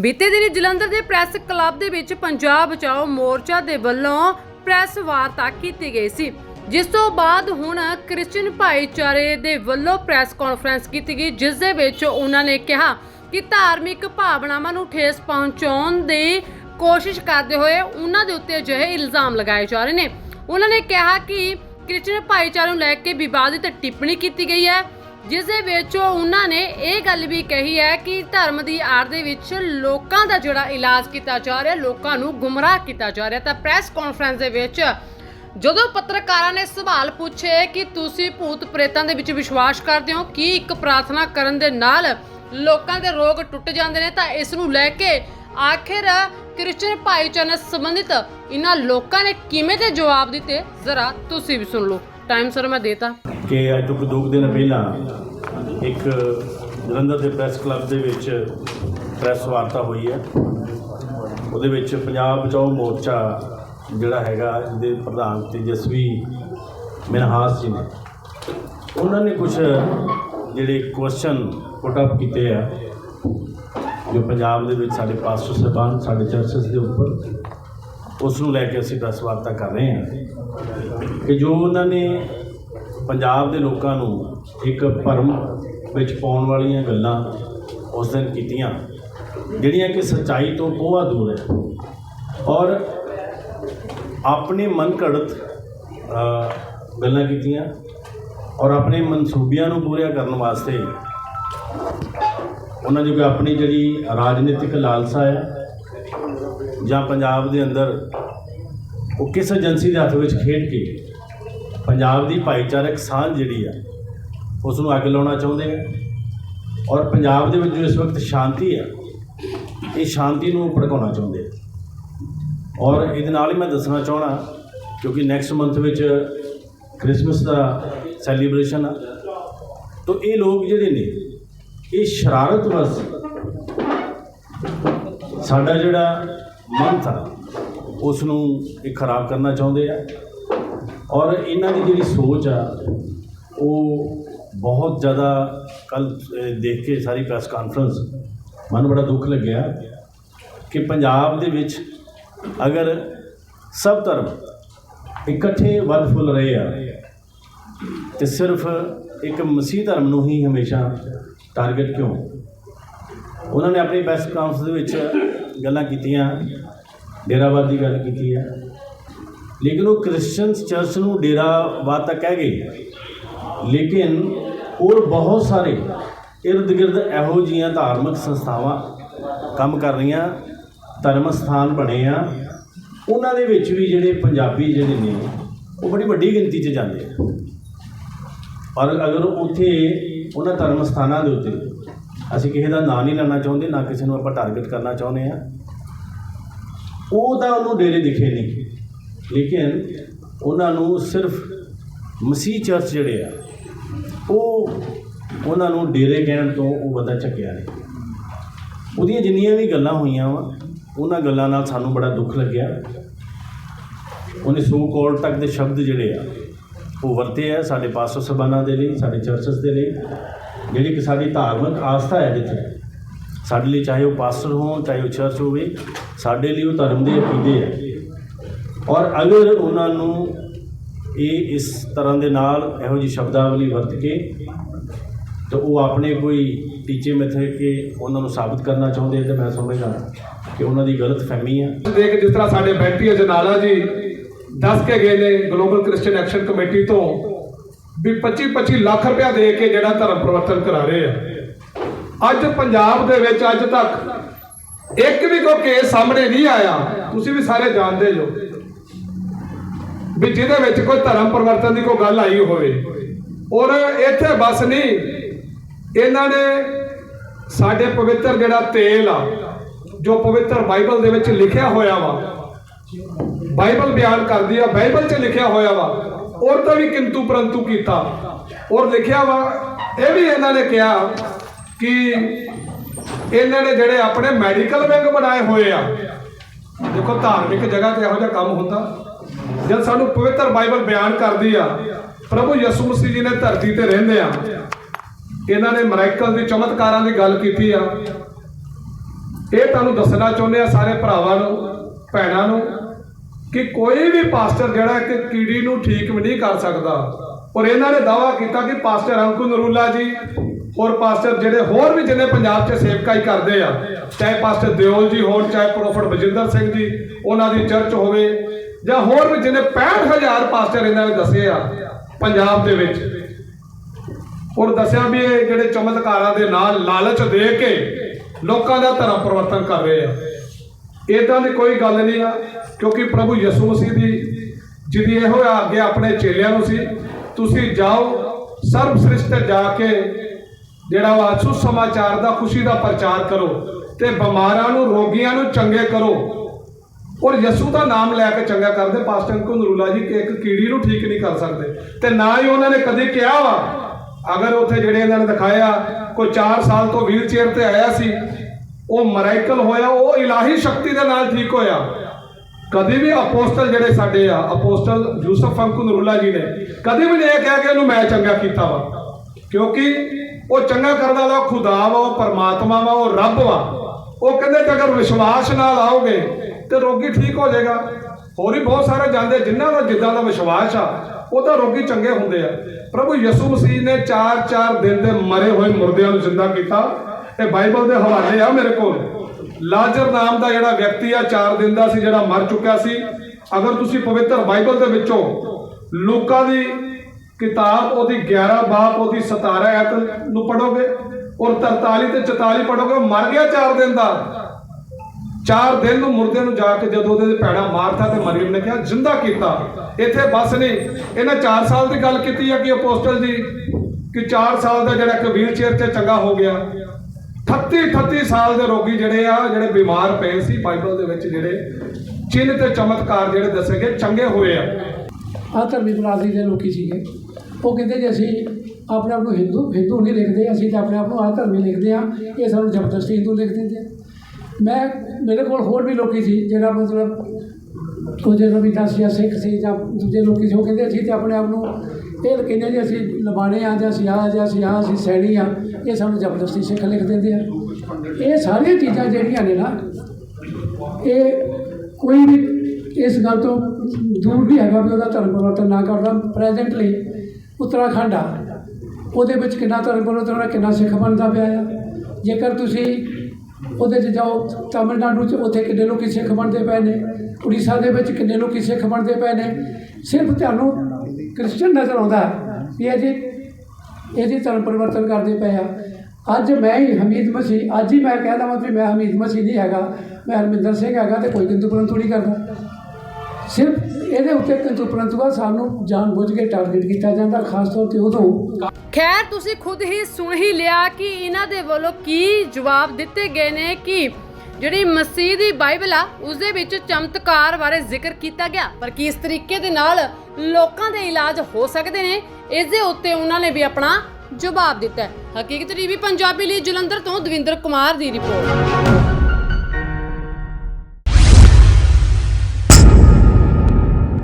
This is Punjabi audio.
ਬੀਤੇ ਦਿਨੀ ਜਲੰਧਰ ਦੇ ਪ੍ਰੈਸ ਕਲੱਬ ਦੇ ਵਿੱਚ ਪੰਜਾਬ ਬਚਾਓ ਮੋਰਚਾ ਦੇ ਵੱਲੋਂ ਪ੍ਰੈਸ ਵਾਰਤਾ ਕੀਤੀ ਗਈ ਸੀ। ਜਿਸ ਤੋਂ ਬਾਅਦ ਹੁਣ ਕ੍ਰਿਸਚੀਅਨ ਭਾਈਚਾਰੇ ਦੇ ਵੱਲੋਂ ਪ੍ਰੈਸ ਕਾਨਫਰੰਸ ਕੀਤੀ ਗਈ, ਜਿਸ ਦੇ ਵਿੱਚ ਉਹਨਾਂ ਨੇ ਕਿਹਾ ਕਿ ਧਾਰਮਿਕ ਭਾਵਨਾਵਾਂ ਨੂੰ ਠੇਸ ਪਹੁੰਚਾਉਣ ਦੀ ਕੋਸ਼ਿਸ਼ ਕਰਦੇ ਹੋਏ ਉਹਨਾਂ ਦੇ ਉੱਤੇ ਅਜਿਹੇ ਇਲਜ਼ਾਮ ਲਗਾਏ ਜਾ ਰਹੇ ਨੇ। ਉਹਨਾਂ ਨੇ ਕਿਹਾ ਕਿ ਕ੍ਰਿਸਚੀਅਨ ਭਾਈਚਾਰੇ ਨੂੰ ਲੈ ਕੇ ਵਿਵਾਦਿਤ ਟਿੱਪਣੀ ਕੀਤੀ ਗਈ ਹੈ। ਜਿਸ ਦੇ ਵਿੱਚ ਉਹਨਾਂ ਨੇ ਇਹ ਗੱਲ ਵੀ ਕਹੀ ਹੈ ਕਿ ਧਰਮ ਦੀ ਆੜ ਦੇ ਵਿੱਚ ਲੋਕਾਂ ਦਾ ਜਿਹੜਾ ਇਲਾਜ ਕੀਤਾ ਜਾ ਰਿਹਾ, ਲੋਕਾਂ ਨੂੰ ਗੁੰਮਰਾਹ ਕੀਤਾ ਜਾ ਰਿਹਾ। ਤਾਂ ਪ੍ਰੈਸ ਕਾਨਫਰੰਸ ਦੇ ਵਿੱਚ ਜਦੋਂ ਪੱਤਰਕਾਰਾਂ ਨੇ ਸਵਾਲ ਪੁੱਛੇ ਕਿ ਤੁਸੀਂ ਭੂਤ ਪ੍ਰੇਤਾਂ ਦੇ ਵਿੱਚ ਵਿਸ਼ਵਾਸ ਕਰਦੇ ਹੋ, ਕੀ ਇੱਕ ਪ੍ਰਾਰਥਨਾ ਕਰਨ ਦੇ ਨਾਲ ਲੋਕਾਂ ਦੇ ਰੋਗ ਟੁੱਟ ਜਾਂਦੇ ਨੇ, ਤਾਂ ਇਸ ਨੂੰ ਲੈ ਕੇ ਆਖਿਰ ਕ੍ਰਿਸਚਨ ਭਾਈਚਾਰੇ ਨਾਲ ਸੰਬੰਧਿਤ ਇਹਨਾਂ ਲੋਕਾਂ ਨੇ ਕਿਵੇਂ ਦੇ ਜਵਾਬ ਦਿੱਤੇ? ਜ਼ਰਾ ਤੁਸੀਂ ਵੀ ਸੁਣ ਲਓ। ਟਾਈਮ ਸਰ ਮੈਂ ਦੇਤਾ। ਕਿ ਅੱਜ ਤੋਂ ਦੋ ਕੁ ਦਿਨ ਪਹਿਲਾਂ ਇੱਕ ਜਲੰਧਰ ਦੇ ਪ੍ਰੈਸ ਕਲੱਬ ਦੇ ਵਿੱਚ ਪ੍ਰੈਸ ਵਾਰਤਾ ਹੋਈ ਹੈ। ਉਹਦੇ ਵਿੱਚ ਪੰਜਾਬ ਬਚਾਓ ਮੋਰਚਾ ਜਿਹੜਾ ਹੈਗਾ, ਜਿਹਦੇ ਪ੍ਰਧਾਨ ਤੇਜਸਵੀ ਮਿਨਹਾਸ ਜੀ ਨੇ, ਉਹਨਾਂ ਨੇ ਕੁਝ ਜਿਹੜੇ ਕੁਐਸਚਨ ਪੁੱਟ ਅਪ ਕੀਤੇ ਆ, ਜੋ ਪੰਜਾਬ ਦੇ ਵਿੱਚ ਸਾਡੇ ਪਾਸਟਰ ਸਾਹਿਬਾਨ ਸਾਡੇ ਚਰਚਸ ਦੇ ਉੱਪਰ, ਉਸ ਨੂੰ ਲੈ ਕੇ ਅਸੀਂ ਪ੍ਰੈਸ ਵਾਰਤਾ ਕਰ ਰਹੇ ਹਾਂ। ਕਿ ਜੋ ਉਹਨਾਂ ਨੇ ਪੰਜਾਬ ਦੇ ਲੋਕਾਂ ਨੂੰ ਇੱਕ ਭਰਮ ਵਿੱਚ ਪਾਉਣ ਵਾਲੀਆਂ ਗੱਲਾਂ ਉਸ ਦਿਨ ਕੀਤੀਆਂ, ਜਿਹੜੀਆਂ ਕਿ ਸੱਚਾਈ ਤੋਂ ਕੋਹਾ ਦੂਰ ਹੈ। ਔਰ ਆਪਣੇ ਮਨ ਘੜਤ ਗੱਲਾਂ ਕੀਤੀਆਂ ਔਰ ਆਪਣੇ ਮਨਸੂਬਿਆਂ ਨੂੰ ਪੂਰਾ ਕਰਨ ਵਾਸਤੇ ਉਹਨਾਂ ਦੀ ਕੋਈ ਆਪਣੀ ਜਿਹੜੀ ਰਾਜਨੀਤਿਕ ਲਾਲਸਾ ਹੈ ਜਾਂ ਪੰਜਾਬ ਦੇ ਅੰਦਰ ਉਹ ਕਿਸ ਏਜੰਸੀ ਦੇ ਹੱਥ ਵਿੱਚ ਖੇਡ ਕੇ ਪੰਜਾਬ ਦੀ ਭਾਈਚਾਰਕ ਸਾਂਝ ਜਿਹੜੀ ਆ ਉਸ ਨੂੰ ਅੱਗ ਲਾਉਣਾ ਚਾਹੁੰਦੇ ਆ। ਔਰ ਪੰਜਾਬ ਦੇ ਵਿੱਚ ਜੋ ਇਸ ਵਕਤ ਸ਼ਾਂਤੀ ਆ, ਇਹ ਸ਼ਾਂਤੀ ਨੂੰ ਭੜਕਾਉਣਾ ਚਾਹੁੰਦੇ ਆ। ਔਰ ਇਹਦੇ ਨਾਲ ਹੀ ਮੈਂ ਦੱਸਣਾ ਚਾਹਣਾ ਕਿਉਂਕਿ ਨੈਕਸਟ ਮੰਥ ਵਿੱਚ ਕ੍ਰਿਸਮਸ ਦਾ ਸੈਲੀਬ੍ਰੇਸ਼ਨ ਆ। ਤਾਂ ਇਹ ਲੋਕ ਜਿਹੜੇ ਨੇ, ਇਹ ਸ਼ਰਾਰਤ ਵਸ ਸਾਡਾ ਜਿਹੜਾ ਮੰਥ ਆ ਉਸ ਨੂੰ ਇਹ ਖਰਾਬ ਕਰਨਾ ਚਾਹੁੰਦੇ ਆ। ਔਰ ਇਹਨਾਂ ਦੀ ਜਿਹੜੀ ਸੋਚ ਆ, ਉਹ ਬਹੁਤ ਜ਼ਿਆਦਾ ਕੱਲ ਦੇਖ ਕੇ ਸਾਰੀ ਪ੍ਰੈਸ ਕਾਨਫਰੰਸ ਮਨ ਬੜਾ ਦੁੱਖ ਲੱਗਿਆ ਕਿ ਪੰਜਾਬ ਦੇ ਵਿੱਚ ਅਗਰ ਸਭ ਧਰਮ ਇਕੱਠੇ ਵੱਲ ਫੁੱਲ ਰਹੇ ਆ, ਤੇ ਸਿਰਫ ਇੱਕ ਮਸੀਹ ਧਰਮ ਨੂੰ ਹੀ ਹਮੇਸ਼ਾ ਟਾਰਗੇਟ ਕਿਉਂ? ਉਹਨਾਂ ਨੇ ਆਪਣੀ ਪ੍ਰੈਸ ਕਾਨਫਰੰਸ ਦੇ ਵਿੱਚ ਗੱਲਾਂ ਕੀਤੀਆਂ ਡੇਰਾਵਾਦ ਦੀ ਗੱਲ ਕੀਤੀ ਹੈ ਲੇਕਿਨ ਉਹ ਕ੍ਰਿਸਚੀਅਨ ਚਰਚ ਨੂੰ ਡੇਰਾਵਾਦ ਤਾਂ ਕਹਿ ਗਏ। ਲੇਕਿਨ ਹੋਰ ਬਹੁਤ ਸਾਰੇ ਇਰਦ ਗਿਰਦ ਇਹੋ ਜੀਆਂ ਧਾਰਮਿਕ ਸੰਸਥਾਵਾਂ ਕੰਮ ਕਰ ਰਹੀਆਂ, ਧਰਮ ਸਥਾਨ ਬਣੇ ਆ। ਉਹਨਾਂ ਦੇ ਵਿੱਚ ਵੀ ਜਿਹੜੇ ਪੰਜਾਬੀ ਜਿਹੜੇ ਨੇ, ਉਹ ਬੜੀ ਵੱਡੀ ਗਿਣਤੀ 'ਚ ਜਾਂਦੇ ਆ। ਔਰ ਅਗਰ ਉੱਥੇ ਉਹਨਾਂ ਧਰਮ ਸਥਾਨਾਂ ਦੇ ਉੱਤੇ ਅਸੀਂ ਕਿਸੇ ਦਾ ਨਾਂ ਨਹੀਂ ਲੈਣਾ ਚਾਹੁੰਦੇ, ਨਾ ਕਿਸੇ ਨੂੰ ਆਪਾਂ ਟਾਰਗੇਟ ਕਰਨਾ ਚਾਹੁੰਦੇ ਆ, ਉਹ ਤਾਂ ਉਹਨੂੰ ਡੇਰੇ ਦਿਖੇ ਨਹੀਂ। ਲੇਕਿਨ ਉਹਨਾਂ ਨੂੰ ਸਿਰਫ ਮਸੀਹ ਚਰਚ ਜਿਹੜੇ ਆ, ਉਹ ਉਹਨਾਂ ਨੂੰ ਡੇਰੇ ਕਹਿਣ ਤੋਂ ਉਹ ਬੰਦਾ ਚੱਕਿਆ ਨਹੀਂ। ਉਹਦੀਆਂ ਜਿੰਨੀਆਂ ਵੀ ਗੱਲਾਂ ਹੋਈਆਂ ਵਾ, ਉਹਨਾਂ ਗੱਲਾਂ ਨਾਲ ਸਾਨੂੰ ਬੜਾ ਦੁੱਖ ਲੱਗਿਆ। ਉਹਨੇ ਸੋ ਕੋਲ ਤੱਕ ਦੇ ਸ਼ਬਦ ਜਿਹੜੇ ਆ, ਉਹ ਵਰਤੇ ਆ ਸਾਡੇ ਪਾਸਟਰ ਸਬਾਨਾਂ ਦੇ ਲਈ, ਸਾਡੇ ਚਰਚਸ ਦੇ ਲਈ। ਜਿਹੜੀ ਕਿ ਸਾਡੀ ਧਾਰਮਿਕ ਆਸਥਾ ਹੈ ਜਿੱਥੇ, ਸਾਡੇ ਲਈ ਚਾਹੇ ਉਹ ਪਾਸਟਰ ਹੋਣ, ਚਾਹੇ ਉਹ ਚਰਚ ਹੋਵੇ, ਸਾਡੇ ਲਈ ਉਹ ਧਰਮ ਦੇ ਅਕੀਦੇ ਆ। ਔਰ ਅਗਰ ਉਹਨਾਂ ਨੂੰ ਇਹ ਇਸ ਤਰ੍ਹਾਂ ਦੇ ਨਾਲ ਇਹੋ ਜਿਹੀ ਸ਼ਬਦਾਵਲੀ ਵਰਤ ਕੇ ਤਾਂ ਉਹ ਆਪਣੇ ਕੋਈ ਟੀਚੇ ਮਿੱਥੇ ਕੇ ਉਹਨਾਂ ਨੂੰ ਸਾਬਤ ਕਰਨਾ ਚਾਹੁੰਦੇ ਤੇ ਮੈਂ ਸਮਝਦਾ ਕਿ ਉਹਨਾਂ ਦੀ ਗਲਤ ਫਹਿਮੀ ਆ। ਦੇਖ ਜਿਸ ਤਰ੍ਹਾਂ ਸਾਡੇ ਬੈਂਟੀ ਜਨਾਲਾ ਜੀ, ਦੱਸ ਕੇ ਗਏ ਨੇ ਗਲੋਬਲ ਕ੍ਰਿਸਚੀਅਨ ਐਕਸ਼ਨ ਕਮੇਟੀ ਤੋਂ ਵੀ 25 25 ਲੱਖ ਰੁਪਇਆ ਦੇ ਕੇ ਜਿਹੜਾ ਧਰਮ ਪਰਿਵਰਤਨ ਕਰਾ ਰਹੇ ਆ। ਅੱਜ ਪੰਜਾਬ ਦੇ ਵਿੱਚ ਅੱਜ ਤੱਕ ਇੱਕ ਵੀ ਕੋਈ ਕੇਸ ਸਾਹਮਣੇ ਨਹੀਂ ਆਇਆ। ਤੁਸੀਂ ਵੀ ਸਾਰੇ ਜਾਣਦੇ ਜੋ। ਵੀ ਜਿਹਦੇ ਵਿੱਚ ਕੋਈ ਧਰਮ ਪਰਿਵਰਤਨ ਦੀ ਕੋਈ ਗੱਲ ਆਈ ਹੋਵੇ। ਔਰ ਇੱਥੇ ਬਸ ਨਹੀਂ, ਇਹਨਾਂ ਨੇ ਸਾਡੇ ਪਵਿੱਤਰ ਜਿਹੜਾ ਤੇਲ ਆ, ਜੋ ਪਵਿੱਤਰ ਬਾਈਬਲ ਦੇ ਵਿੱਚ ਲਿਖਿਆ ਹੋਇਆ ਵਾ, ਬਾਈਬਲ ਬਿਆਨ ਕਰਦੀ ਆ, ਬਾਈਬਲ 'ਚ ਲਿਖਿਆ ਹੋਇਆ ਵਾ, ਔਰ ਤਾਂ ਵੀ ਕਿੰਤੂ ਪਰੰਤੂ ਕੀਤਾ। ਔਰ ਲਿਖਿਆ ਵਾ, ਇਹ ਵੀ ਇਹਨਾਂ ਨੇ ਕਿਹਾ ਕਿ ਇਹਨਾਂ ਨੇ ਜਿਹੜੇ ਆਪਣੇ ਮੈਡੀਕਲ ਵਿੰਗ ਬਣਾਏ ਹੋਏ ਆ, ਦੇਖੋ ਧਾਰਮਿਕ ਜਗ੍ਹਾ ਤੇ ਇਹੋ ਜਿਹਾ ਕੰਮ ਹੁੰਦਾ। ਜਦ ਸਾਨੂੰ ਪਵਿੱਤਰ ਬਾਈਬਲ ਬਿਆਨ ਕਰਦੀ ਆ, ਪ੍ਰਭੂ ਯਿਸੂ ਮਸੀਹ ਜੀ ਨੇ ਧਰਤੀ ਤੇ ਰਹਿੰਦੇ ਆ, ਇਹਨਾਂ ਨੇ ਮਰਾਇਕਲ ਦੀ ਚਮਤਕਾਰਾਂ ਦੀ ਗੱਲ ਕੀਤੀ ਆ। ਇਹ ਤੁਹਾਨੂੰ ਦੱਸਣਾ ਚਾਹੁੰਦੇ ਆ ਸਾਰੇ ਭਰਾਵਾਂ ਨੂੰ, ਭੈਣਾਂ ਨੂੰ, ਕਿ ਕੋਈ ਵੀ ਪਾਸਟਰ ਜਿਹੜਾ ਕਿ ਕੀੜੀ ਨੂੰ ਠੀਕ ਵੀ ਨਹੀਂ ਕਰ ਸਕਦਾ, ਔਰ ਇਹਨਾਂ ਨੇ ਦਾਵਾ ਕੀਤਾ ਕਿ ਪਾਸਟਰ ਅੰਕੂ ਨਰੂਲਾ ਜੀ ਔਰ ਪਾਸਟਰ ਜਿਹੜੇ ਹੋਰ ਵੀ ਜਿੰਨੇ ਪੰਜਾਬ 'ਚ ਸੇਵਕਾਈ ਕਰਦੇ ਆ, ਚਾਹੇ ਪਾਸਟਰ ਦਿਓਲ ਜੀ ਹੋਣ, ਚਾਹੇ ਪ੍ਰੋਫਟ ਬਜਿੰਦਰ ਸਿੰਘ ਜੀ, ਉਹਨਾਂ ਦੀ ਚਰਚ ਹੋਵੇ ਜਾਂ ਹੋਰ ਵੀ ਜਿਹਨੇ 65000 ਪਾਸਟਰ ਇਹਨਾਂ ਨੇ ਦੱਸੇ ਆ, ਪੰਜਾਬ ਦੇ ਵਿੱਚ। ਔਰ ਦੱਸਿਆ ਵੀ ਇਹ ਜਿਹੜੇ ਚਮਤਕਾਰਾਂ ਦੇ ਨਾਲ ਲਾਲਚ ਦੇ ਕੇ ਲੋਕਾਂ ਦਾ ਧਰਮ ਪਰਿਵਰਤਨ ਕਰ ਰਹੇ ਆ। ਇਦਾਂ ਦੀ ਕੋਈ ਗੱਲ ਨਹੀਂ ਆ, ਕਿਉਂਕਿ ਪ੍ਰਭੂ ਯਿਸੂ ਮਸੀਹ ਦੀ ਜਿਹਦੀ ਇਹੋ ਆਗਿਆ ਆਪਣੇ ਚੇਲਿਆਂ ਨੂੰ ਸੀ, ਤੁਸੀਂ ਜਾਓ ਸਰਬ ਸ੍ਰਿਸ਼ਟ ਤੇ ਜਾ ਕੇ ਜਿਹੜਾ ਵਾ ਸੁਸਮਾਚਾਰ ਦਾ ਖੁਸ਼ੀ ਦਾ ਪ੍ਰਚਾਰ ਕਰੋ ਤੇ ਬਿਮਾਰਾਂ ਨੂੰ, ਰੋਗੀਆਂ ਨੂੰ ਚੰਗੇ ਕਰੋ। ਔਰ ਯਿਸੂ ਦਾ ਨਾਮ ਲੈ ਕੇ ਚੰਗਾ ਕਰਦੇ, ਪਾਸਟਰ ਅੰਕੂ ਨਰੂਲਾ ਜੀ, ਕਿ ਇੱਕ ਕੀੜੀ ਨੂੰ ਠੀਕ ਨਹੀਂ ਕਰ ਸਕਦੇ। ਤੇ ਨਾ ਹੀ ਉਹਨਾਂ ਨੇ ਕਦੇ ਕਿਹਾ ਵਾ, ਅਗਰ ਉੱਥੇ ਜਿਹੜੇ ਇਹਨਾਂ ਨੇ ਦਿਖਾਇਆ, ਕੋਈ 4 ਸਾਲ ਤੋਂ ਵੀਲ ਚੇਅਰ ਤੇ ਆਇਆ ਸੀ, ਉਹ ਮਰਾਈਕਲ ਹੋਇਆ, ਉਹ ਇਲਾਹੀ ਸ਼ਕਤੀ ਦੇ ਨਾਲ ਠੀਕ ਹੋਇਆ। ਕਦੇ ਵੀ ਅਪੋਸਟਲ ਜਿਹੜੇ ਸਾਡੇ ਆ, ਅਪੋਸਟਲ ਯੂਸਫ ਅੰਕੂ ਨਰੂਲਾ ਜੀ ਨੇ, ਕਦੇ ਵੀ ਨਹੀਂ ਇਹ ਕਿਹਾ ਕਿ ਇਹਨੂੰ ਮੈਂ ਚੰਗਾ ਕੀਤਾ ਵਾ। ਕਿਉਂਕਿ ਉਹ ਚੰਗਾ ਕਰਨ ਵਾਲਾ ਖੁਦਾ ਵਾ, ਉਹ ਪਰਮਾਤਮਾ ਵਾ, ਉਹ ਰੱਬ ਵਾ। ਉਹ ਕਹਿੰਦੇ ਕਿ ਅਗਰ ਵਿਸ਼ਵਾਸ ਨਾਲ ਆਓਗੇ ਤੇ ਰੋਗੀ ਠੀਕ ਹੋ ਜਾਏਗਾ। ਹੋਰ ਵੀ ਬਹੁਤ ਸਾਰੇ ਜਾਂਦੇ, ਜਿਨ੍ਹਾਂ ਦਾ ਜਿੱਦਾਂ ਦਾ ਵਿਸ਼ਵਾਸ ਆ, ਉਹ ਤਾਂ ਰੋਗੀ ਚੰਗੇ ਹੁੰਦੇ ਆ। ਪ੍ਰਭੂ ਯਿਸੂ ਮਸੀਹ ਨੇ 4-4 ਦਿਨ ਦੇ ਮਰੇ ਹੋਏ ਮੁਰਦਿਆਂ ਨੂੰ ਜ਼ਿੰਦਾ ਕੀਤਾ। ਇਹ ਬਾਈਬਲ ਦੇ ਹਵਾਲੇ ਆ ਮੇਰੇ ਕੋਲ। ਲਾਜ਼ਰ ਨਾਮ ਦਾ ਜਿਹੜਾ ਵਿਅਕਤੀ ਆ 4 ਦਿਨ ਦਾ ਸੀ, ਜਿਹੜਾ ਮਰ ਚੁੱਕਿਆ ਸੀ। ਅਗਰ ਤੁਸੀਂ ਪਵਿੱਤਰ ਬਾਈਬਲ ਦੇ ਵਿੱਚੋਂ ਲੋਕਾਂ ਦੀ ਕਿਤਾਬ, ਉਹਦੀ 11 ਬਾਪ, ਉਹਦੀ 17 ਐਤ ਨੂੰ ਪੜੋਗੇ ਔਰ 43 ਤੇ 44 ਪੜੋਗੇ ਮਰ ਗਿਆ 4 ਦਿਨ ਦਾ। ਚਾਰ ਦਿਨ ਨੂੰ ਮੁਰਦੇ ਨੂੰ ਜਾ ਕੇ ਜਦੋਂ ਉਹਦੇ ਪੈੜਾ ਮਾਰਤਾ ਤੇ ਮਰੀਮ ਨੇ ਕਿਹਾ, ਜਿੰਦਾ ਕੀਤਾ। ਇੱਥੇ ਬਸ ਨਹੀਂ, ਇਹਨਾਂ 4 ਸਾਲ ਦੀ ਗੱਲ ਕੀਤੀ ਹੈ ਕਿ ਅਪੋਸਟਲ ਜੀ, ਕਿ 4 ਸਾਲ ਦਾ ਜਿਹੜਾ ਇੱਕ ਵੀਲ ਚੇਅਰ 'ਤੇ ਚੰਗਾ ਹੋ ਗਿਆ। 38 38 ਸਾਲ ਦੇ ਰੋਗੀ ਜਿਹੜੇ ਆ, ਜਿਹੜੇ ਬਿਮਾਰ ਪਏ ਸੀ, ਬਾਈਬਲ ਦੇ ਵਿੱਚ ਜਿਹੜੇ ਚਿੰਨ ਤੇ ਚਮਤਕਾਰ ਜਿਹੜੇ ਦੱਸੇ ਗਏ, ਚੰਗੇ ਹੋਏ ਆ। ਆਹ ਧਰਮੀ ਬਰਾਦਰੀ ਦੇ ਲੋਕੀ ਸੀਗੇ। ਉਹ ਕਹਿੰਦੇ ਜੀ, ਅਸੀਂ ਆਪਣੇ ਆਪ ਨੂੰ ਹਿੰਦੂ ਹਿੰਦੂ ਨਹੀਂ ਲਿਖਦੇ, ਅਸੀਂ ਤਾਂ ਆਪਣੇ ਆਪ ਨੂੰ ਆ ਧਰਮੀ ਲਿਖਦੇ ਆ ਇਹ ਸਾਨੂੰ ਜ਼ਬਰਦਸਤੀ ਹਿੰਦੂ ਲਿਖ ਦਿੰਦੇ ਆ। ਮੈਂ, ਮੇਰੇ ਕੋਲ ਹੋਰ ਵੀ ਲੋਕੀ ਸੀ, ਜਿਹੜਾ ਮਤਲਬ ਕੁਝ ਰਵਿਦਾਸ ਜਾਂ ਸਿੱਖ ਸੀ ਜਾਂ ਦੂਜੇ ਲੋਕੀ ਸੀ ਉਹ ਕਹਿੰਦੇ ਅਸੀਂ ਤੇ ਆਪਣੇ ਆਪ ਨੂੰ ਇਹ ਕਹਿੰਦੇ ਜੀ ਅਸੀਂ ਲਬਾਣੇ ਆ ਜਾਂ ਅਸੀਂ ਆ ਜਾਂ ਅਸੀਂ ਆ ਅਸੀਂ ਸੈਣੀ ਆ, ਇਹ ਸਾਨੂੰ ਜ਼ਬਰਦਸਤੀ ਸਿੱਖ ਲਿਖ ਦਿੰਦੇ ਆ। ਇਹ ਸਾਰੀਆਂ ਚੀਜ਼ਾਂ ਜਿਹੜੀਆਂ ਨੇ ਨਾ, ਇਹ ਕੋਈ ਵੀ ਇਸ ਗੱਲ ਤੋਂ ਦੂਰ ਨਹੀਂ ਹੈਗਾ ਵੀ ਉਹਦਾ ਧਰਮ ਪਰਿਵਰਤਨ ਨਾ ਕਰਦਾ ਪ੍ਰੈਜ਼ੈਂਟਲੀ ਉੱਤਰਾਖੰਡ ਆ, ਉਹਦੇ ਵਿੱਚ ਕਿੰਨਾ ਧਰਮ ਪਰਿਵਰਤਨ ਹੋਣਾ ਕਿੰਨਾ ਸਿੱਖ ਬਣਦਾ ਪਿਆ ਆ। ਜੇਕਰ ਤੁਸੀਂ ਉਹਦੇ 'ਚ ਜਾਓ, ਤਾਮਿਲਨਾਡੂ 'ਚ ਉੱਥੇ ਕਿੰਨੇ ਲੋਕੀ ਸਿੱਖ ਬਣਦੇ ਪਏ ਨੇ, ਉੜੀਸਾ ਦੇ ਵਿੱਚ ਕਿੰਨੇ ਲੋਕੀ ਸਿੱਖ ਬਣਦੇ ਪਏ ਨੇ। ਸਿਰਫ ਤੁਹਾਨੂੰ ਕ੍ਰਿਸਚਨ ਨਜ਼ਰ ਆਉਂਦਾ ਵੀ ਇਹ ਜੇ ਇਹ ਜੇ ਧਰਮ ਪਰਿਵਰਤਨ ਕਰਦੇ ਪਏ ਆ। ਅੱਜ ਮੈਂ ਹੀ ਹਮੀਦ ਮਸੀਹ, ਅੱਜ ਹੀ ਮੈਂ ਕਹਿ ਦਵਾਂ ਵੀ ਮੈਂ ਹਮੀਦ ਮਸੀਹ ਨਹੀਂ ਹੈਗਾ, ਮੈਂ ਹਰਮਿੰਦਰ ਸਿੰਘ ਹੈਗਾ ਤੇ ਕੋਈ ਕਿੰਦੂ ਪਰੰਤੂ ਨਹੀਂ ਕਰਦਾ। ਸਿਰਫ ਇਹਦੇ ਉੱਤੇ ਕਿੰਤੂ ਪਰੰਤੂ ਆ ਸਾਨੂੰ ਜਾਣ ਬੁੱਝ ਕੇ ਟਾਰਗੇਟ ਕੀਤਾ ਜਾਂਦਾ, ਖਾਸ ਤੌਰ ਤੇ ਉਦੋਂ। ਖੈਰ, ਤੁਸੀਂ ਖੁਦ ਹੀ ਸੁਣ ਹੀ ਲਿਆ ਕਿ ਇਹਨਾਂ ਦੇ ਵੱਲੋਂ ਕੀ ਜਵਾਬ ਦਿੱਤੇ ਗਏ ਨੇ ਕਿ ਜਿਹੜੀ ਮਸੀਹ ਦੀ ਬਾਈਬਲ ਆ ਉਸ ਦੇ ਵਿੱਚ ਚਮਤਕਾਰ ਬਾਰੇ ਜ਼ਿਕਰ ਕੀਤਾ ਗਿਆ। ਪਰ ਕਿਸ ਤਰੀਕੇ ਦੇ ਨਾਲ ਲੋਕਾਂ ਦੇ ਇਲਾਜ ਹੋ ਸਕਦੇ ਨੇ? ਇਸ ਦੇ ਉੱਤੇ ਉਹਨਾਂ ਨੇ ਵੀ ਆਪਣਾ ਜਵਾਬ ਦਿੱਤਾ ਹੈ। ਹਕੀਕਤ ਟੀਵੀ ਪੰਜਾਬੀ ਲਈ ਜਲੰਧਰ ਤੋਂ ਦਵਿੰਦਰ ਕੁਮਾਰ ਦੀ ਰਿਪੋਰਟ।